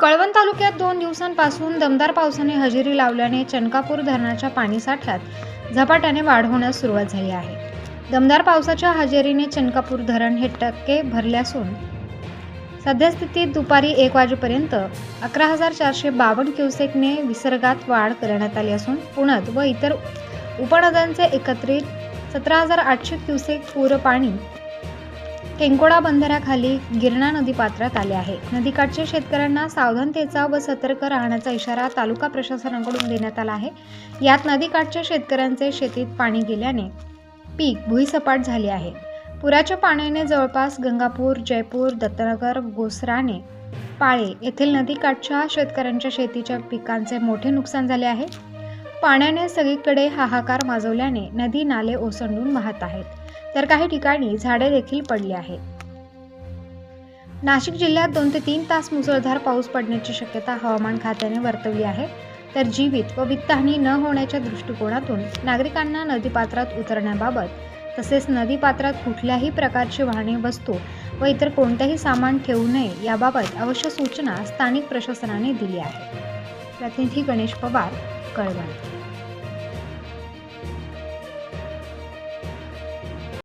कळवण तालुक्यात दोन दिवसांपासून दमदार पावसाने हजेरी लावल्याने चनकापूर धरणाच्या पाणीसाठ्यात झपाट्याने वाढ होण्यास सुरुवात झाली आहे. दमदार पावसाच्या हजेरीने चनकापूर धरण हे टक्के भरले असून सद्यस्थितीत दुपारी एक वाजेपर्यंत अकरा हजार चारशे बावन्न क्युसेकने विसर्गात वाढ करण्यात आली असून पुणत व इतर उपनद्यांचे एकत्रित सतरा हजार आठशे क्युसेक पूर पाणी केंकोडा बंधाऱ्याखाली गिरणा नदी पात्रात आले आहे. नदीकाठच्या शेतकऱ्यांना सावधानतेचा व सतर्क राहण्याचा इशारा तालुका प्रशासनाकडून देण्यात आला आहे. यात नदीकाठच्या शेतकऱ्यांचे शेतीत पाणी गेल्याने पीक भुईसपाट झाले आहे. पुराच्या पाण्याने जवळपास गंगापूर जयपूर दत्तनगर गोसराणे पाळे येथील नदीकाठच्या शेतकऱ्यांच्या शेतीच्या पिकांचे मोठे नुकसान झाले आहे. पाण्याने सगळीकडे हाहाकार माजवल्याने नदी नाले ओसंडून वाहत आहेत. तर काही ठिकाणी झाडे देखील पडली आहेत. नाशिक जिल्ह्यात दोन ते तीन तास मुसळधार पाऊस पडण्याची शक्यता हवामान खात्याने वर्तवली आहे. तर जीवित व वित्तहानी न होण्याच्या दृष्टिकोनातून नागरिकांना नदीपात्रात उतरण्याबाबत तसेच नदीपात्रात कुठल्याही प्रकारची वाहने वस्तू व इतर कोणतेही सामान ठेवू नये याबाबत आवश्यक सूचना स्थानिक प्रशासनाने दिली आहे. प्रतिनिधी गणेश पवार कळवा